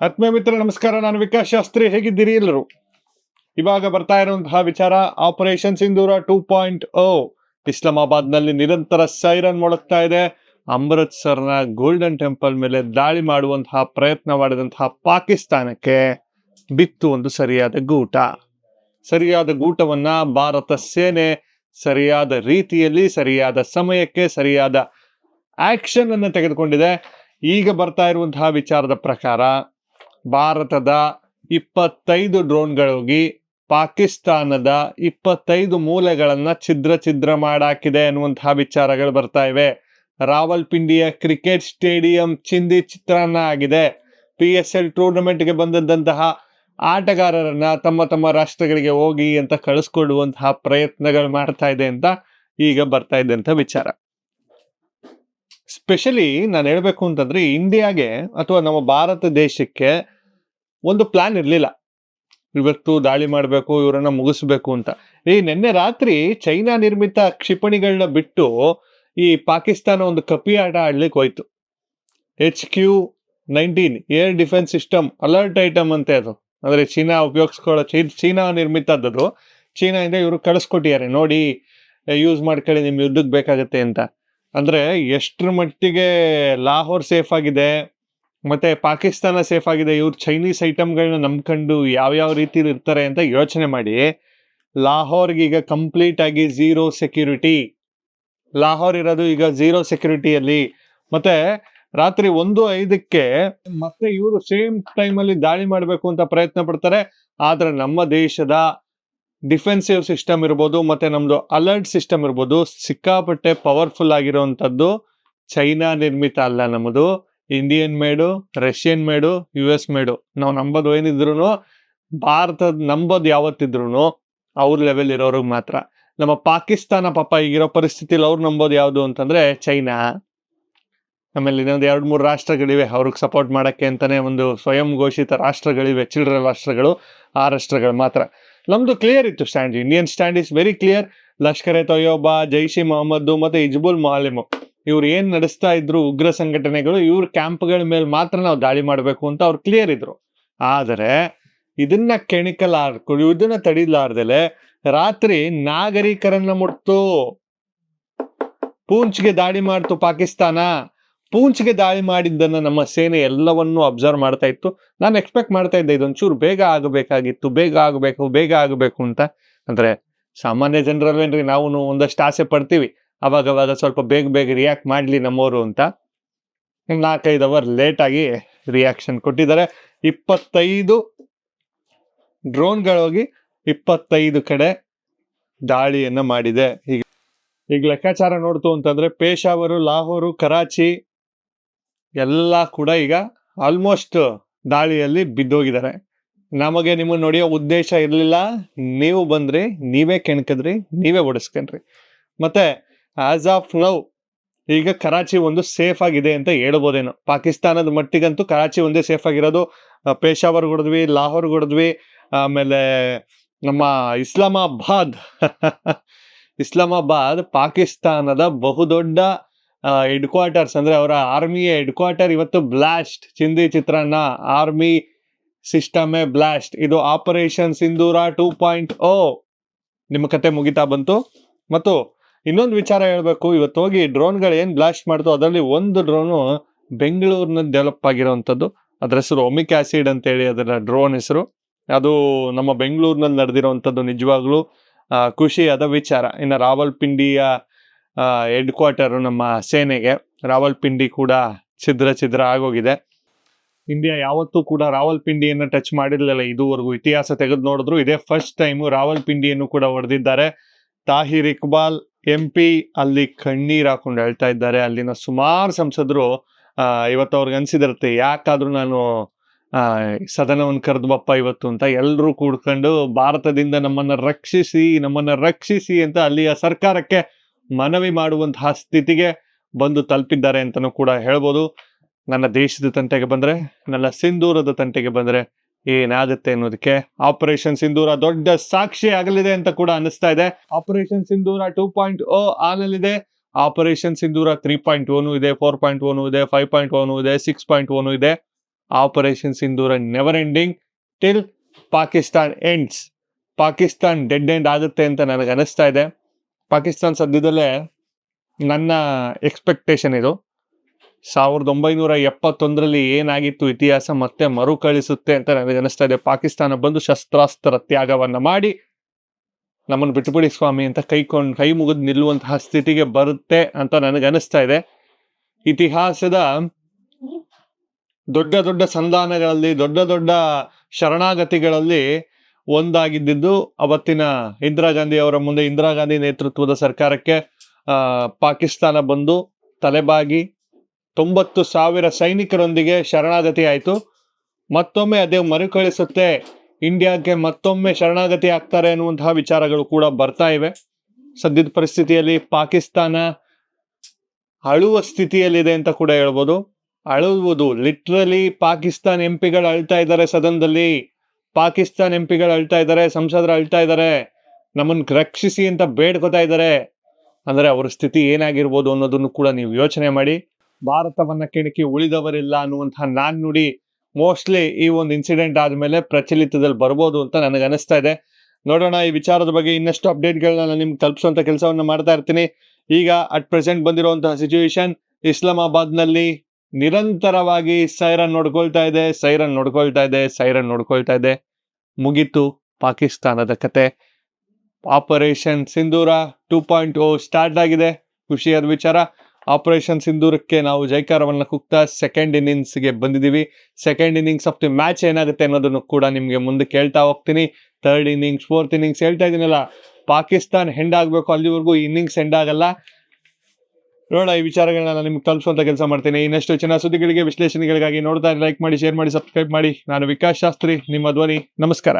ಆತ್ಮೀಯ ಮಿತ್ರ ನಮಸ್ಕಾರ. ನಾನು ವಿಕಾಸ್ ಶಾಸ್ತ್ರಿ. ಹೇಗಿದ್ದೀರಿ ಎಲ್ಲರೂ? ಇವಾಗ ಬರ್ತಾ ಇರುವಂತಹ ವಿಚಾರ operation Sindoor two point O ಇಸ್ಲಾಮಾಬಾದ್ನಲ್ಲಿ ನಿರಂತರ ಸೈರನ್ ಮೊಳಗ್ತಾ ಇದೆ. ಅಮೃತ್ಸರ್ನ ಗೋಲ್ಡನ್ ಟೆಂಪಲ್ ಮೇಲೆ ದಾಳಿ ಮಾಡುವಂತಹ ಪ್ರಯತ್ನ ಮಾಡಿದಂತಹ ಪಾಕಿಸ್ತಾನಕ್ಕೆ ಬಿತ್ತು ಒಂದು ಸರಿಯಾದ ಗೂಟ. ಸರಿಯಾದ ಗೂಟವನ್ನ ಭಾರತ ಸೇನೆ ಸರಿಯಾದ ರೀತಿಯಲ್ಲಿ, ಸರಿಯಾದ ಸಮಯಕ್ಕೆ, ಸರಿಯಾದ ಆಕ್ಷನ್ ಅನ್ನು ತೆಗೆದುಕೊಂಡಿದೆ. ಈಗ ಬರ್ತಾ ಇರುವಂತಹ ವಿಚಾರದ ಪ್ರಕಾರ ಭಾರತದ ಇಪ್ಪತ್ತೈದು ಡ್ರೋನ್ಗಳೋಗಿ ಪಾಕಿಸ್ತಾನದ ಇಪ್ಪತ್ತೈದು ಮೂಲೆಗಳನ್ನು ಛಿದ್ರ ಛಿದ್ರ ಮಾಡಾಕಿದೆ ಅನ್ನುವಂತಹ ವಿಚಾರಗಳು ಬರ್ತಾ ಇವೆ. ರಾವಲ್ಪಿಂಡಿಯ ಕ್ರಿಕೆಟ್ ಸ್ಟೇಡಿಯಂ ಚಿಂದಿ ಚಿತ್ರಾನ್ನ ಆಗಿದೆ. ಪಿ ಎಸ್ ಎಲ್ ಟೂರ್ನಮೆಂಟ್ಗೆ ಬಂದಂತಹ ಆಟಗಾರರನ್ನ ತಮ್ಮ ತಮ್ಮ ರಾಷ್ಟ್ರಗಳಿಗೆ ಹೋಗಿ ಅಂತ ಕಳಿಸ್ಕೊಡುವಂತಹ ಪ್ರಯತ್ನಗಳು ಮಾಡ್ತಾ ಇದೆ ಅಂತ ಈಗ ಬರ್ತಾ ಇದೆ ಅಂತ ವಿಚಾರ. ಸ್ಪೆಷಲಿ ನಾನು ಹೇಳಬೇಕು ಅಂತಂದ್ರೆ ಇಂಡಿಯಾಗೆ ಅಥವಾ ನಮ್ಮ ಭಾರತ ದೇಶಕ್ಕೆ ಒಂದು ಪ್ಲಾನ್ ಇರಲಿಲ್ಲ. ಇವತ್ತು ದಾಳಿ ಮಾಡಬೇಕು, ಇವರನ್ನ ಮುಗಿಸ್ಬೇಕು ಅಂತ. ಈ ನಿನ್ನೆ ರಾತ್ರಿ ಚೈನಾ ನಿರ್ಮಿತ ಕ್ಷಿಪಣಿಗಳನ್ನ ಬಿಟ್ಟು ಈ ಪಾಕಿಸ್ತಾನ ಒಂದು ಕಪಿ ಆಟ ಆಡ್ಲಿಕ್ಕೆ ಹೋಯ್ತು. H Q nineteen, air defence system, alert item ಅಂತೆ ಅದು. ಅಂದ್ರೆ ಚೀನಾ ಉಪಯೋಗಿಸ್ಕೊಳ್ಳೋ, ಚೀ- ಚೀನಾ ನಿರ್ಮಿತದ್ದು ಚೀನಾದಿಂದ ಇವರು ಕಳಿಸ್ಕೊಟ್ಟಿದ್ದಾರೆ. ನೋಡಿ ಯೂಸ್ ಮಾಡ್ಕೊಳ್ಳಿ ನಿಮ್ಮ ಯುದ್ಧಕ್ಕೆ ಬೇಕಾಗುತ್ತೆ ಅಂತ. ಅಂದ್ರೆ ಎಷ್ಟರ ಮಟ್ಟಿಗೆ ಲಾಹೋರ್ ಸೇಫ್ ಆಗಿದೆ ಮತ್ತೆ ಪಾಕಿಸ್ತಾನ ಸೇಫ್ ಆಗಿದೆ. ಇವ್ರು ಚೈನೀಸ್ ಐಟಮ್ಗಳನ್ನ ನಂಬ್ಕೊಂಡು ಯಾವ್ಯಾವ ರೀತಿಲಿ ಇರ್ತಾರೆ ಅಂತ ಯೋಚನೆ ಮಾಡಿ. ಲಾಹೋರ್ಗೆ ಈಗ ಕಂಪ್ಲೀಟ್ ಆಗಿ ಝೀರೋ ಸೆಕ್ಯೂರಿಟಿ ಲಾಹೋರ್ ಇರೋದು ಈಗ ಝೀರೋ ಸೆಕ್ಯೂರಿಟಿಯಲ್ಲಿ ಮತ್ತೆ ರಾತ್ರಿ ಒಂದು ಐದಕ್ಕೆ ಮತ್ತೆ ಇವರು ಸೇಮ್ ಟೈಮಲ್ಲಿ ದಾಳಿ ಮಾಡಬೇಕು ಅಂತ ಪ್ರಯತ್ನ ಪಡ್ತಾರೆ. ಆದರೆ ನಮ್ಮ ದೇಶದ ಡಿಫೆನ್ಸಿವ್ ಸಿಸ್ಟಮ್ ಇರ್ಬೋದು, ಮತ್ತೆ ನಮ್ಮದು ಅಲರ್ಟ್ ಸಿಸ್ಟಮ್ ಇರ್ಬೋದು, ಸಿಕ್ಕಾಪಟ್ಟೆ ಪವರ್ಫುಲ್ ಆಗಿರುವಂತದ್ದು ಚೈನಾ ನಿರ್ಮಿತ ಅಲ್ಲ ನಮ್ಮದು Indian made Russian made U S made ನಾವು ನಂಬೋದು ಏನಿದ್ರು ಭಾರತದ ನಂಬೋದು ಯಾವತ್ತಿದ್ರು ಅವ್ರ ಲೆವೆಲ್ ಇರೋರಿಗೆ ಮಾತ್ರ. ನಮ್ಮ ಪಾಕಿಸ್ತಾನ ಪಾಪ ಈಗಿರೋ ಪರಿಸ್ಥಿತಿಲಿ ಅವ್ರು ನಂಬೋದು ಯಾವುದು ಅಂತಂದ್ರೆ ಚೈನಾ. ಆಮೇಲೆ ಇನ್ನೊಂದು ಎರಡು ಮೂರು ರಾಷ್ಟ್ರಗಳಿವೆ, ಅವ್ರಿಗೆ ಸಪೋರ್ಟ್ ಮಾಡಕ್ಕೆ ಅಂತಲೇ ಒಂದು ಸ್ವಯಂ ಘೋಷಿತ ರಾಷ್ಟ್ರಗಳಿವೆ ಚಿಲ್ಡ್ರ ರಾಷ್ಟ್ರಗಳು, ಆ ರಾಷ್ಟ್ರಗಳು ಮಾತ್ರ. ನಮ್ದು ಕ್ಲಿಯರ್ ಇತ್ತು stand Indian stand is very clear Lashkar-e Taiba Jaish e Mohammed ಮತ್ತೆ ಇಜ್ಬುಲ್ ಮಾಲಿಮು. ಇವ್ರು ಏನ್ ನಡೆಸ್ತಾ ಇದ್ರು ಉಗ್ರ ಸಂಘಟನೆಗಳು, ಇವ್ರ ಕ್ಯಾಂಪ್ಗಳ ಮೇಲೆ ಮಾತ್ರ ನಾವು ದಾಳಿ ಮಾಡಬೇಕು ಅಂತ ಅವ್ರು ಕ್ಲಿಯರ್ ಇದ್ರು. ಆದರೆ ಇದನ್ನ ಕೆಣಿಕಲ್ ಇದನ್ನ ತಡಿಲಾರ್ದಲೆ ರಾತ್ರಿ ನಾಗರಿಕರನ್ನ ಮುಟ್ತು. ಪೂಂಚ್ಗೆ ದಾಳಿ ಮಾಡ್ತು ಪಾಕಿಸ್ತಾನ. ಪೂಂಚ್ಗೆ ದಾಳಿ ಮಾಡಿದ್ದನ್ನ ನಮ್ಮ ಸೇನೆ ಎಲ್ಲವನ್ನೂ ಅಬ್ಸರ್ವ್ ಮಾಡ್ತಾ ಇತ್ತು. ನಾನು ಎಕ್ಸ್ಪೆಕ್ಟ್ ಮಾಡ್ತಾ ಇದ್ದೆ ಇದೊಂಚೂರು ಬೇಗ ಆಗಬೇಕಾಗಿತ್ತು, ಬೇಗ ಆಗಬೇಕು ಬೇಗ ಆಗಬೇಕು ಅಂತ. ಅಂದ್ರೆ ಸಾಮಾನ್ಯ ಜನರಲ್ವೇನ್ರಿ ನಾವು ಒಂದಷ್ಟು ಆಸೆ ಪಡ್ತೀವಿ. ಅವಾಗ ಅವಾಗ ಸ್ವಲ್ಪ ಬೇಗ ಬೇಗ ರಿಯಾಕ್ಟ್ ಮಾಡಲಿ ನಮ್ಮವರು ಅಂತ. ನಾಲ್ಕೈದು ಅವರ್ ಲೇಟಾಗಿ ರಿಯಾಕ್ಷನ್ ಕೊಟ್ಟಿದ್ದಾರೆ. ಇಪ್ಪತ್ತೈದು ಡ್ರೋನ್ಗಳೋಗಿ ಇಪ್ಪತ್ತೈದು ಕಡೆ ದಾಳಿಯನ್ನು ಮಾಡಿದೆ. ಈಗ ಈಗ ಲೆಕ್ಕಾಚಾರ ನೋಡ್ತು ಅಂತಂದರೆ ಪೇಶಾವರು, ಲಾಹೋರು, ಕರಾಚಿ ಎಲ್ಲ ಕೂಡ ಈಗ ಆಲ್ಮೋಸ್ಟ್ ದಾಳಿಯಲ್ಲಿ ಬಿದ್ದೋಗಿದ್ದಾರೆ. ನಮಗೆ ನಿಮ್ಮನ್ನು ನೋಡಿಯೋ ಉದ್ದೇಶ ಇರಲಿಲ್ಲ. ನೀವು ಬಂದ್ರಿ, ನೀವೇ ಕೆಣ್ಕದ್ರಿ, ನೀವೇ ಓಡಿಸ್ಕೊಂಡ್ರಿ. ಮತ್ತೆ ಆಸ್ ಆಫ್ ನೌ ಈಗ ಕರಾಚಿ ಒಂದು ಸೇಫ್ ಆಗಿದೆ ಅಂತ ಹೇಳ್ಬೋದೇನೋ. ಪಾಕಿಸ್ತಾನದ ಮಟ್ಟಿಗಂತೂ ಕರಾಚಿ ಒಂದೇ ಸೇಫ್ ಆಗಿರೋದು. ಪೇಶಾವರ್ ಹೊಡೆದ್ವಿ ಲಾಹೋರ್ ಹೊಡೆದ್ವಿ ಆಮೇಲೆ ನಮ್ಮ ಇಸ್ಲಾಮಾಬಾದ್. ಇಸ್ಲಾಮಾಬಾದ್ ಪಾಕಿಸ್ತಾನದ ಬಹುದೊಡ್ಡ ಹೆಡ್ ಕ್ವಾರ್ಟರ್ಸ್ ಅಂದ್ರೆ ಅವರ ಆರ್ಮಿಯ ಹೆಡ್ ಕ್ವಾರ್ಟರ್ ಇವತ್ತು ಬ್ಲಾಸ್ಟ್ ಚಿಂದಿ ಚಿತ್ರಾನ್ನ ಆರ್ಮಿ ಸಿಸ್ಟಮೇ ಬ್ಲಾಸ್ಟ್ ಇದು operation Sindoor two point O ನಿಮ್ಮ ಕತೆ ಮುಗಿತಾ ಬಂತು. ಮತ್ತು ಇನ್ನೊಂದು ವಿಚಾರ ಹೇಳಬೇಕು. ಇವತ್ತು ಹೋಗಿ ಡ್ರೋನ್ಗಳು ಏನು ಬ್ಲಾಸ್ಟ್ ಮಾಡ್ತು ಅದರಲ್ಲಿ ಒಂದು ಡ್ರೋನು ಬೆಂಗಳೂರಿನ ಡೆವಲಪ್ ಆಗಿರೋವಂಥದ್ದು ಅದ್ರ ಹೆಸರು ಒಮಿಕ್ ಆಸಿಡ್ ಅಂತೇಳಿ ಅದರ ಡ್ರೋನ್ ಹೆಸರು. ಅದು ನಮ್ಮ ಬೆಂಗಳೂರಿನಲ್ಲಿ ನಡೆದಿರುವಂಥದ್ದು ನಿಜವಾಗ್ಲೂ ಖುಷಿಯಾದ ವಿಚಾರ. ಇನ್ನು ರಾವಲ್ಪಿಂಡಿಯ ಹೆಡ್ ಕ್ವಾರ್ಟರು ನಮ್ಮ ಸೇನೆಗೆ. ರಾವಲ್ಪಿಂಡಿ ಕೂಡ ಛಿದ್ರ ಛಿದ್ರ ಆಗೋಗಿದೆ. ಇಂಡಿಯಾ ಯಾವತ್ತೂ ಕೂಡ ರಾವಲ್ಪಿಂಡಿಯನ್ನು ಟಚ್ ಮಾಡಿರಲಿಲ್ಲ. ಇದುವರೆಗೂ ಇತಿಹಾಸ ತೆಗೆದು ನೋಡಿದ್ರು. ಇದೇ ಫಸ್ಟ್ ಟೈಮು ರಾವಲ್ಪಿಂಡಿಯನ್ನು ಕೂಡ ಹೊಡೆದಿದ್ದಾರೆ. ತಾಹಿರ್ ಇಕ್ಬಾಲ್ ಎಂ ಪಿ ಅಲ್ಲಿ ಕಣ್ಣೀರ್ ಹಾಕೊಂಡು ಹೇಳ್ತಾ ಇದ್ದಾರೆ. ಅಲ್ಲಿನ ಸುಮಾರು ಸಂಸದರು ಇವತ್ತು ಅವ್ರಿಗೆ ಅನ್ಸಿದಿರುತ್ತೆ, ಯಾಕಾದ್ರೂ ನಾನು ಸದನವನ್ನು ಕರೆದ್ಬಪ್ಪ ಇವತ್ತು ಅಂತ ಎಲ್ಲರೂ ಕೂಡ್ಕೊಂಡು ಭಾರತದಿಂದ ನಮ್ಮನ್ನ ರಕ್ಷಿಸಿ ನಮ್ಮನ್ನ ರಕ್ಷಿಸಿ ಅಂತ ಅಲ್ಲಿಯ ಸರ್ಕಾರಕ್ಕೆ ಮನವಿ ಮಾಡುವಂತಹ ಸ್ಥಿತಿಗೆ ಬಂದು ತಲುಪಿದ್ದಾರೆ ಅಂತಲೂ ಕೂಡ ಹೇಳ್ಬೋದು. ನನ್ನ ದೇಶದ ತಂಟೆಗೆ ಬಂದ್ರೆ, ನನ್ನ ಸಿಂಧೂರದ ತಂಟೆಗೆ ಬಂದ್ರೆ ಏನಾಗುತ್ತೆ ಅನ್ನೋದಕ್ಕೆ ಆಪರೇಷನ್ ಸಿಂಧೂರ ದೊಡ್ಡ ಸಾಕ್ಷಿ ಆಗಲಿದೆ ಅಂತ ಕೂಡ ಅನಿಸ್ತಾ ಇದೆ. Operation Sindoor two point O ಆಗಲಿದೆ. ಆಪರೇಷನ್ ಸಿಂಧೂರ ತ್ರೀ ಪಾಯಿಂಟ್ ಓನು ಇದೆ ಫೋರ್ ಪಾಯಿಂಟ್ ಓನು ಇದೆ ಫೈವ್ ಪಾಯಿಂಟ್ ಓನು ಇದೆ ಸಿಕ್ಸ್ ಪಾಯಿಂಟ್ ಓನು ಇದೆ. Operation Sindoor never ending till Pakistan ends Pakistan dead end ಆಗುತ್ತೆ ಅಂತ ನನಗೆ ಅನಿಸ್ತಾ ಇದೆ. ಪಾಕಿಸ್ತಾನ್ ಸದ್ಯದಲ್ಲೇ ನನ್ನ ಎಕ್ಸ್ಪೆಕ್ಟೇಷನ್ ಇದು. ಸಾವಿರದ ಒಂಬೈನೂರ ಎಪ್ಪತ್ತೊಂದರಲ್ಲಿ ಏನಾಗಿತ್ತು ಇತಿಹಾಸ ಮತ್ತೆ ಮರುಕಳಿಸುತ್ತೆ ಅಂತ ನನಗೆ ಅನಿಸ್ತಾ ಇದೆ. ಪಾಕಿಸ್ತಾನ ಬಂದು ಶಸ್ತ್ರಾಸ್ತ್ರ ತ್ಯಾಗವನ್ನು ಮಾಡಿ ನಮ್ಮನ್ನು ಬಿಟ್ಟುಬಿಡಿ ಸ್ವಾಮಿ ಅಂತ ಕೈಕೊಂಡು ಕೈ ಮುಗಿದು ನಿಲ್ಲುವಂತಹ ಸ್ಥಿತಿಗೆ ಬರುತ್ತೆ ಅಂತ ನನಗೆ ಅನಿಸ್ತಾ ಇದೆ. ಇತಿಹಾಸದ ದೊಡ್ಡ ದೊಡ್ಡ ಸಂಧಾನಗಳಲ್ಲಿ, ದೊಡ್ಡ ದೊಡ್ಡ ಶರಣಾಗತಿಗಳಲ್ಲಿ ಒಂದಾಗಿದ್ದು ಅವತ್ತಿನ ಇಂದಿರಾ ಗಾಂಧಿ ಅವರ ಮುಂದೆ ಇಂದಿರಾ ಗಾಂಧಿ ನೇತೃತ್ವದ ಸರ್ಕಾರಕ್ಕೆ ಪಾಕಿಸ್ತಾನ ಬಂದು ತಲೆಬಾಗಿ ತೊಂಬತ್ತು ಸಾವಿರ ಸೈನಿಕರೊಂದಿಗೆ ಶರಣಾಗತಿ ಆಯಿತು ಮತ್ತೊಮ್ಮೆ ಅದೇ ಮರುಕಳಿಸುತ್ತೆ. ಇಂಡಿಯಾಗೆ ಮತ್ತೊಮ್ಮೆ ಶರಣಾಗತಿ ಆಗ್ತಾರೆ ಅನ್ನುವಂತಹ ವಿಚಾರಗಳು ಕೂಡ ಬರ್ತಾ ಇವೆ. ಸದ್ಯದ ಪರಿಸ್ಥಿತಿಯಲ್ಲಿ ಪಾಕಿಸ್ತಾನ ಅಳುವ ಸ್ಥಿತಿಯಲ್ಲಿದೆ ಅಂತ ಕೂಡ ಹೇಳ್ಬೋದು. ಅಳುವುದು ಲಿಟ್ರಲಿ ಪಾಕಿಸ್ತಾನ್ ಎಂ ಪಿಗಳು ಅಳ್ತಾ ಇದ್ದಾರೆ ಸದನದಲ್ಲಿ. ಪಾಕಿಸ್ತಾನ್ ಎಂ ಪಿಗಳು ಅಳ್ತಾ ಇದ್ದಾರೆ, ಸಂಸದರು ಅಳ್ತಾ ಇದ್ದಾರೆ. ನಮ್ಮನ್ನು ರಕ್ಷಿಸಿ ಅಂತ ಬೇಡ್ಕೊತಾ ಇದ್ದಾರೆ. ಅಂದರೆ ಅವರ ಸ್ಥಿತಿ ಏನಾಗಿರ್ಬೋದು ಅನ್ನೋದನ್ನು ಕೂಡ ನೀವು ಯೋಚನೆ ಮಾಡಿ. ಭಾರತವನ್ನ ಕೆಣಕಿ ಉಳಿದವರಿಲ್ಲ ಅನ್ನುವಂತಹ ನಾನ್ ನುಡಿ ಮೋಸ್ಟ್ಲಿ ಈ ಒಂದು ಇನ್ಸಿಡೆಂಟ್ ಆದಮೇಲೆ ಪ್ರಚಲಿತದಲ್ಲಿ ಬರ್ಬೋದು ಅಂತ ನನಗೆ ಅನಿಸ್ತಾ ಇದೆ. ನೋಡೋಣ, ಈ ವಿಚಾರದ ಬಗ್ಗೆ ಇನ್ನಷ್ಟು ಅಪ್ಡೇಟ್ಗಳನ್ನ ನಾನು ನಿಮ್ಗೆ ತಲುಪಿಸುವಂಥ ಕೆಲಸವನ್ನು ಮಾಡ್ತಾ ಇರ್ತೀನಿ. ಈಗ ಅಟ್ ಪ್ರೆಸೆಂಟ್ ಬಂದಿರುವಂತಹ ಸಿಚುವೇಶನ್ ಇಸ್ಲಾಮಾಬಾದ್ನಲ್ಲಿ ನಿರಂತರವಾಗಿ ಸೈರನ್ ನೋಡ್ಕೊಳ್ತಾ ಇದೆ ಸೈರನ್ ನೋಡ್ಕೊಳ್ತಾ ಇದೆ ಸೈರನ್ ನೋಡ್ಕೊಳ್ತಾ ಇದೆ. ಮುಗೀತು ಪಾಕಿಸ್ತಾನದ ಕತೆ. Operation Sindoor two point O start ಆಗಿದೆ. ಖುಷಿಯಾದ ವಿಚಾರ. ಆಪರೇಷನ್ ಸಿಂಧೂರಕ್ಕೆ ನಾವು ಜೈಕಾರವನ್ನು ಕುಗ್ತಾ ಸೆಕೆಂಡ್ ಇನ್ನಿಂಗ್ಸ್ಗೆ ಬಂದಿದ್ದೀವಿ. Second innings of the match ಏನಾಗುತ್ತೆ ಅನ್ನೋದನ್ನು ಕೂಡ ನಿಮಗೆ ಮುಂದೆ ಕೇಳ್ತಾ ಹೋಗ್ತೀನಿ. ಥರ್ಡ್ ಇನ್ನಿಂಗ್ಸ್ ಫೋರ್ತ್ ಇನ್ನಿಂಗ್ಸ್ ಹೇಳ್ತಾ ಇದ್ದೀನಲ್ಲ ಪಾಕಿಸ್ತಾನ್ ಹೆಂಡ್ ಆಗಬೇಕು ಅಲ್ಲಿವರೆಗೂ ಇನ್ನಿಂಗ್ಸ್ ಎಂಡ್ ಆಗಲ್ಲ. ನೋಡ ಈ ವಿಚಾರಗಳನ್ನ ನಾನು ನಿಮ್ಗೆ ತಲುಪಿಸುವಂತ ಕೆಲಸ ಮಾಡ್ತೀನಿ. ಇನ್ನಷ್ಟು ಚೆನ್ನಾಗಿ ಸುದ್ದಿಗಳಿಗೆ, ವಿಶ್ಲೇಷಣೆಗಳಿಗಾಗಿ ನೋಡ್ತಾ ಲೈಕ್ ಮಾಡಿ ಶೇರ್ ಮಾಡಿ ಸಬ್ಸ್ಕ್ರೈಬ್ ಮಾಡಿ. ನಾನು ವಿಕಾಸ್ ಶಾಸ್ತ್ರಿ, ನಿಮ್ಮ ಧ್ವನಿ, ನಮಸ್ಕಾರ.